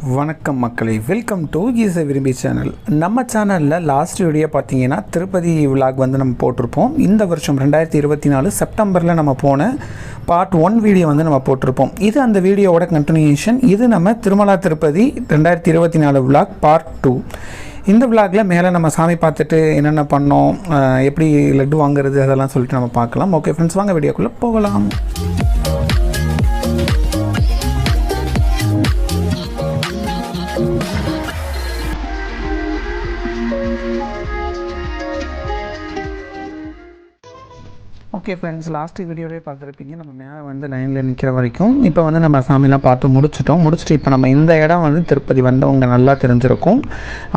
வணக்கம் மக்களை. Welcome to கீச விரும்பி சேனல் நம்ம சேனலில் லாஸ்ட் வீடியோ பார்த்தீங்கன்னா திருப்பதி விலாக் வந்து நம்ம போட்டிருப்போம். இந்த வருஷம் ரெண்டாயிரத்தி இருபத்தி நாலு செப்டம்பரில் நம்ம போன பார்ட் ஒன் வீடியோ வந்து நம்ம போட்டிருப்போம். இது அந்த வீடியோவோட கண்டினியூஷன் இது நம்ம திருமலா திருப்பதி ரெண்டாயிரத்தி இருபத்தி நாலு விலாக் பார்ட் டூ இந்த விலாகில் மேலே நம்ம சாமி பார்த்துட்டு என்னென்ன பண்ணோம் எப்படி லட்டு வாங்குறது அதெல்லாம் சொல்லிட்டு நம்ம பார்க்கலாம். ஓகே ஃப்ரெண்ட்ஸ் வாங்க வீடியோக்குள்ளே போகலாம். ஓகே ஃப்ரெண்ட்ஸ் லாஸ்ட் வீடியோவே பார்த்துருப்பீங்க. நம்ம மேலே வந்து லைனில் நிற்கிற வரைக்கும். இப்போ வந்து நம்ம சாமிலாம் பார்த்து முடிச்சிட்டோம். முடிச்சுட்டு இப்போ நம்ம இந்த இடம் வந்து திருப்பதி வந்தவங்க நல்லா தெரிஞ்சிருக்கும்.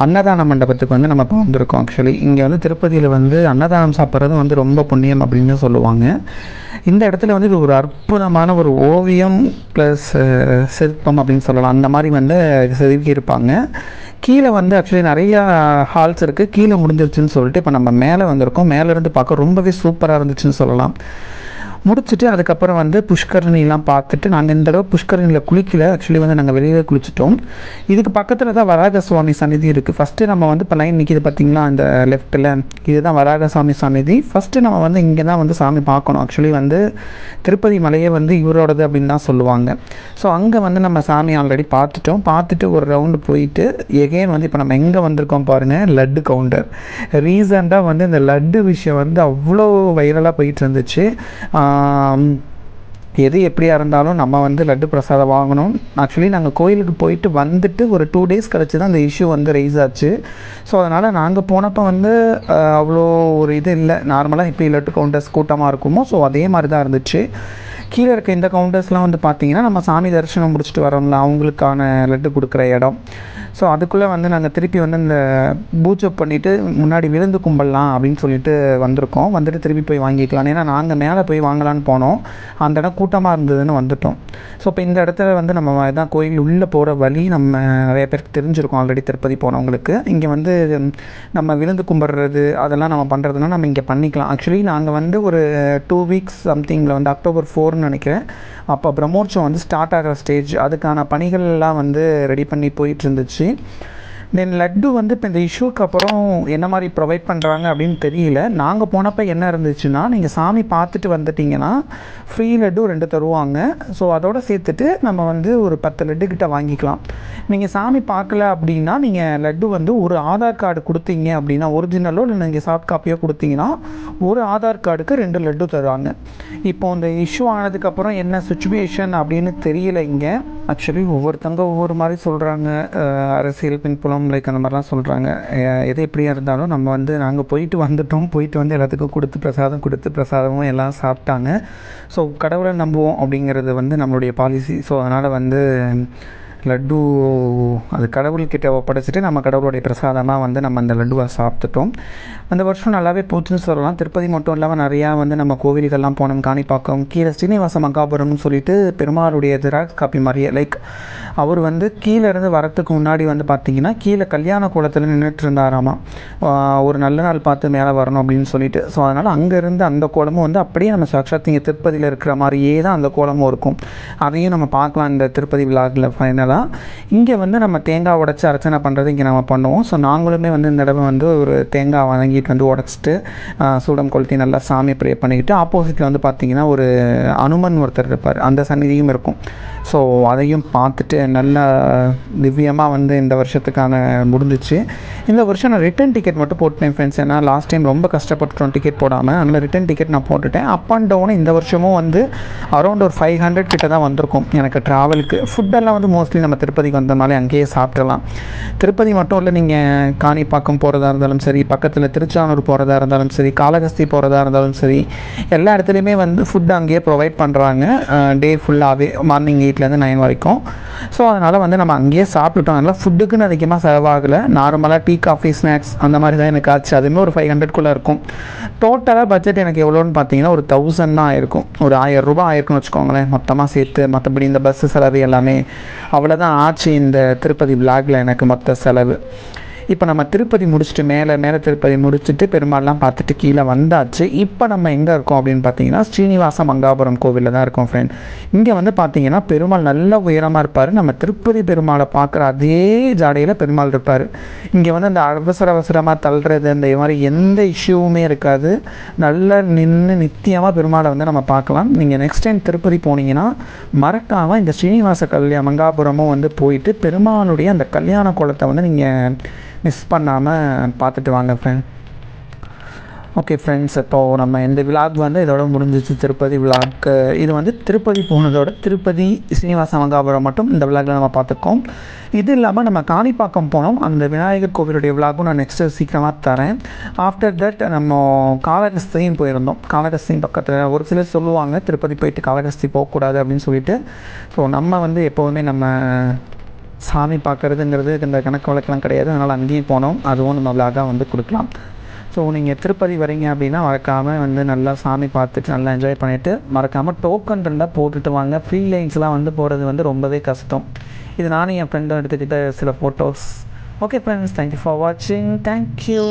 அன்னதான மண்டபத்துக்கு வந்து நம்ம இப்போ வந்திருக்கோம் ஆக்சுவலி இங்கே வந்து திருப்பதியில் வந்து அன்னதானம் சாப்பிட்றது வந்து ரொம்ப புண்ணியம் அப்படின்னு சொல்லுவாங்க. இந்த இடத்துல வந்து இது ஒரு அற்புதமான ஒரு ஓவியம் ப்ளஸ் சிற்பம் அப்படின்னு சொல்லலாம். அந்த மாதிரி வந்து செதுக்கியிருப்பாங்க கீழே வந்து ஆக்சுவலி நிறையா ஹால்ஸ் இருக்குது கீழே முடிஞ்சிருச்சுன்னு சொல்லிட்டு இப்போ நம்ம மேலே வந்திருக்கோம். மேலே இருந்து பார்க்க ரொம்பவே சூப்பராக இருந்துச்சுன்னு சொல்லலாம். முடிச்சுட்டு அதுக்கப்புறம் வந்து புஷ்கரணிலாம் பார்த்துட்டு நாங்கள் இந்த தடவை புஷ்கரணியில் குளிக்கல. ஆக்சுவலி வந்து நாங்கள் வெளியில் குளிச்சிட்டோம். இதுக்கு பக்கத்தில் தான் வராக சுவாமி சன்னிதி இருக்குது ஃபஸ்ட்டு நம்ம வந்து இப்போ லைன் நிற்கிது பார்த்தீங்களா அந்த லெஃப்ட்டில் இதுதான் வராக சுவாமி சன்னிதி ஃபஸ்ட்டு நம்ம வந்து இங்கே தான் வந்து சாமி பார்க்கணும். ஆக்சுவலி வந்து திருப்பதி மலையே வந்து இவரோடது அப்படின்னு தான் சொல்லுவாங்க. ஸோ அங்கே வந்து நம்ம சாமி ஆல்ரெடி பார்த்துட்டோம். பார்த்துட்டு ஒரு ரவுண்டு போயிட்டு எகெயின் வந்து இப்போ நம்ம எங்கே வந்திருக்கோம் பாருங்கள் லட்டு கவுண்டர் ரீசெண்டாக வந்து இந்த லட்டு விஷயம் வந்து அவ்வளோ வைரலாக போயிட்டு இருந்துச்சு. எது எப்படியா இருந்தாலும் நம்ம வந்து லட்டு பிரசாதம் வாங்கணும். ஆக்சுவலி நாங்கள் கோயிலுக்கு போயிட்டு வந்துட்டு ஒரு டூ டேஸ் கழிச்சு தான் அந்த இஷ்யூ வந்து ரைஸ் ஆச்சு. ஸோ அதனால் நாங்கள் போனப்போ வந்து அவ்வளோ ஒரு இது இல்லை. நார்மலாக இப்போ லட்டு கவுண்டர்ஸ் கூட்டமாக இருக்குமோ? ஸோ அதே மாதிரி தான் இருந்துச்சு. கீழே இருக்க இந்த கவுண்டர்ஸ்லாம் வந்து பார்த்தீங்கன்னா நம்ம சாமி தரிசனம் முடிச்சுட்டு வரோம்ல அவங்களுக்கான லட்டு கொடுக்குற இடம். ஸோ அதுக்குள்ளே வந்து நாங்கள் திருப்பி வந்து இந்த பூஜை பண்ணிவிட்டு முன்னாடி விருந்து கும்பலாம் அப்படின்னு சொல்லிட்டு வந்திருக்கோம். வந்துட்டு திருப்பி போய் வாங்கிக்கலாம் ஏன்னா நாங்கள் மேலே போய் வாங்கலான்னு போனோம். அந்த இடம் கூட்டமாக இருந்ததுன்னு வந்துட்டோம். ஸோ இப்போ இந்த இடத்துல வந்து நம்ம தான் கோயில் உள்ளே போகிற வழி நம்ம நிறைய பேருக்கு தெரிஞ்சிருக்கோம் ஆல்ரெடி திருப்பதி போனவங்களுக்கு. இங்கே வந்து நம்ம விருந்து கும்பிட்றது அதெல்லாம் நம்ம பண்ணுறதுனா நம்ம இங்கே பண்ணிக்கலாம். ஆக்சுவலி நாங்கள் வந்து ஒரு டூ வீக்ஸ் சம்திங்கில் வந்து அக்டோபர் ஃபோர் வரும்னு நினைக்கிறேன். அப்போ பிரம்மோற்சவம் வந்து ஸ்டார்ட் ஆகிற ஸ்டேஜ் அதுக்கான பணிகள் எல்லாம் வந்து ரெடி பண்ணி போயிட்டு இருந்துச்சு. தென் லட்டு வந்து இப்போ இந்த இஷ்யூக்கு அப்புறம் என்ன மாதிரி ப்ரொவைட் பண்ணுறாங்க அப்படின்னு தெரியல. நாங்கள் போனப்போ என்ன இருந்துச்சுன்னா நீங்கள் சாமி பார்த்துட்டு வந்துட்டிங்கன்னா ஃப்ரீ லட்டு ரெண்டு தருவாங்க. ஸோ அதோட சேர்த்துட்டு நம்ம வந்து ஒரு பத்து லட்டு கிட்ட வாங்கிக்கலாம். நீங்கள் சாமி பார்க்கல அப்படின்னா நீங்கள் லட்டு வந்து ஒரு ஆதார் கார்டு கொடுத்தீங்க அப்படின்னா ஒரிஜினலோ இல்லை நீங்கள் சாஃப்ட் காப்பியோ கொடுத்தீங்கன்னா ஒரு ஆதார் கார்டுக்கு ரெண்டு லட்டு தருவாங்க. இப்போ இந்த இஷ்யூ ஆனதுக்கப்புறம் என்ன சுச்சுவேஷன் அப்படின்னு தெரியல இங்கே. ஆக்சுவலி ஒவ்வொருத்தங்க ஒவ்வொரு மாதிரி சொல்கிறாங்க அரசியல் பின்புலம் லைக் அந்த மாதிரிலாம் சொல்கிறாங்க எது எப்படியா இருந்தாலும் நம்ம வந்து நாங்கள் போயிட்டு வந்துட்டோம். போயிட்டு வந்து எல்லாத்துக்கும் கொடுத்து பிரசாதம் கொடுத்து பிரசாதமும் எல்லாம் சாப்பிட்டாங்க. ஸோ கடவுளை நம்புவோம் அப்படிங்கிறது வந்து நம்மளுடைய பாலிசி ஸோ அதனால் வந்து லட்டு அது கடவுள்கிட்ட ஒப்படைச்சிட்டு நம்ம கடவுளுடைய பிரசாதமாக வந்து நம்ம அந்த லட்டுவை சாப்பிட்டுட்டோம். அந்த வருஷம் நல்லாவே போச்சுன்னு சொல்லலாம். திருப்பதி மட்டும் இல்லாமல் நிறையா வந்து நம்ம கோவில்கள்லாம் போனோம். காணிப்பாக்கம் கீழே ஸ்ரீனிவாச மகாபுரம்னு சொல்லிட்டு பெருமாளுடைய ஜெராக்ஸ் காப்பி மாதிரியே லைக் அவர் வந்து கீழே இருந்து வரத்துக்கு முன்னாடி வந்து பார்த்தீங்கன்னா கீழே கல்யாண கோலத்தில் நின்றுட்டு இருந்தாராமா ஒரு நல்ல நாள் பார்த்து மேலே வரணும் அப்படின்னு சொல்லிட்டு. ஸோ அதனால் அங்கேருந்து அந்த கோலமும் வந்து அப்படியே நம்ம சாட்சாத் இங்கே திருப்பதியில் இருக்கிற மாதிரியே தான் அந்த கோலமும் இருக்கும். அதையும் நம்ம பார்க்கலாம் இந்த திருப்பதி விழாவில் ஃபைனலாக இங்கே வந்து நம்ம தேங்காய் உடச்சி அர்ச்சனை பண்ணுறது இங்கே நம்ம பண்ணுவோம். ஸோ நாங்களுமே வந்து இந்த தடவை வந்து ஒரு தேங்காய் வணங்கிட்டு வந்து உடச்சிட்டு சூடம் கொளுத்தி நல்லா சாமி ப்ரே பண்ணிக்கிட்டு ஆப்போசிட்டில் வந்து பார்த்திங்கன்னா ஒரு அனுமன் ஒருத்தர் இருப்பார். அந்த சந்நிதியும் இருக்கும். ஸோ அதையும் பார்த்துட்டு நல்லா திவ்யமாக வந்து இந்த வருஷத்துக்கான முடிஞ்சிச்சு. இந்த வருஷம் நான் ரிட்டன் டிக்கெட் மட்டும் போட்டேன் ஃப்ரெண்ட்ஸ் ஏன்னா லாஸ்ட் டைம் ரொம்ப கஷ்டப்பட்டுட்டோம் டிக்கெட் போடாமல் அதனால் ரிட்டன் டிக்கெட் நான் போட்டுட்டேன். அப் அண்ட் டவுன் இந்த வருஷமும் வந்து அரௌண்ட் ஒரு ஃபைவ் ஹண்ட்ரட் கிட்ட தான் வந்திருக்கும் எனக்கு ட்ராவலுக்கு ஃபுட்டெல்லாம் வந்து மோஸ்ட்லி நம்ம திருப்பதிக்கு வந்தனாலே அங்கேயே சாப்பிட்றலாம் திருப்பதி மட்டும் இல்லை நீங்கள் காணிப்பாக்கம் போகிறதா இருந்தாலும் சரி பக்கத்தில் திருச்சானூர் போகிறதா இருந்தாலும் சரி காளகஸ்தி போகிறதா இருந்தாலும் சரி எல்லா இடத்துலையுமே வந்து ஃபுட் அங்கேயே ப்ரொவைட் பண்ணுறாங்க டே ஃபுல்லாகவே மார்னிங் எயிட் எயிட்லேருந்து நைன் வரைக்கும். ஸோ அதனால் வந்து நம்ம அங்கேயே சாப்பிட்டுட்டோம். அதனால் ஃபுட்டுக்குன்னு அதிகமாக செலவாகலை. நார்மலாக டீ காஃபி ஸ்நாக்ஸ் அந்த மாதிரி தான் எனக்கு ஆச்சு. அதுவுமே ஒரு ஃபைவ் ஹண்ட்ரட்குள்ளே இருக்கும். டோட்டலாக பட்ஜெட் எனக்கு எவ்வளோன்னு பார்த்தீங்கன்னா ஒரு தௌசண்ட் தான் ஆயிருக்கும். ஒரு ஆயிரம் ரூபாய் ஆயிருக்கும்னு வச்சுக்கோங்களேன். மொத்தமாக சேர்த்து மற்றபடி இந்த பஸ்ஸு செலவு எல்லாமே. அவ்வளோதான் ஆச்சு இந்த திருப்பதி பிளாக்ல எனக்கு மொத்த செலவு. இப்போ நம்ம திருப்பதி முடிச்சுட்டு மேலே மேலே திருப்பதி முடிச்சுட்டு பெருமாள்லாம் பார்த்துட்டு கீழே வந்தாச்சு. இப்போ நம்ம எங்கே இருக்கோம் அப்படின்னு பார்த்தீங்கன்னா ஸ்ரீனிவாச மங்காபுரம் கோவிலில் தான் இருக்கோம் ஃப்ரெண்ட் இங்கே வந்து பார்த்தீங்கன்னா பெருமாள் நல்ல உயரமாக இருப்பார். நம்ம திருப்பதி பெருமாளை பார்க்குற அதே ஜாடையில் பெருமாள் இருப்பார். இங்கே வந்து அந்த அவசர அவசரமாக தள்ளுறது அந்த மாதிரி எந்த இஷ்யூவுமே இருக்காது. நல்லா நின்று நித்தியமாக பெருமாளை வந்து நம்ம பார்க்கலாம். நீங்கள் நெக்ஸ்ட் டைம் திருப்பதி போனீங்கன்னா மறக்காமல் இந்த ஸ்ரீனிவாச கல்யாண மங்காபுரமும் வந்து போயிட்டு பெருமாளுடைய அந்த கல்யாண குளத்தை வந்து நீங்கள் மிஸ் பண்ணாமல் பார்த்துட்டு வாங்க ஃப்ரெண்ட் ஓகே ஃப்ரெண்ட்ஸ் இப்போது நம்ம இந்த விழாக் வந்து இதோட முடிஞ்சிச்சு. திருப்பதி விழாக்கு இது வந்து திருப்பதி போனதோட திருப்பதி ஸ்ரீனிவாச மங்காபுரம் மட்டும் இந்த விழாக்கில் நம்ம பார்த்துருக்கோம். இது இல்லாமல் நம்ம காணிப்பாக்கம் போனோம். அந்த விநாயகர் கோவிலுடைய விழாக்கும் நான் நெக்ஸ்ட்டு சீக்கிரமாக தரேன். ஆஃப்டர் தட் நம்ம காலகஸ்தியும் போயிருந்தோம். காலகஸ்தி பக்கத்தில் ஒரு சிலர் சொல்லுவாங்க திருப்பதி போயிட்டு காலகஸ்தி போகக்கூடாது அப்படின்னு சொல்லிட்டு. ஸோ நம்ம வந்து எப்போவுமே நம்ம சாமி பார்க்குறதுங்கிறது இந்த கணக்கு வழக்கெல்லாம் கிடையாது. அதனால் அங்கேயும் போனோம். அதுவும் நம்ம விலாகாக வந்து கொடுக்கலாம். ஸோ நீங்கள் திருப்பதி வரீங்க அப்படின்னா மறக்காமல் வந்து நல்லா சாமி பார்த்துட்டு நல்லா என்ஜாய் பண்ணிவிட்டு மறக்காமல் டோக்கன் இருந்தால் போட்டுட்டு வாங்க. ஃப்ரீ லைன்ஸ்லாம் வந்து போகிறது வந்து ரொம்பவே கஷ்டம். இது நானும் என் ஃப்ரெண்டும் எடுத்துக்கிட்ட சில photos okay friends thank you for வாட்சிங் தேங்க்யூ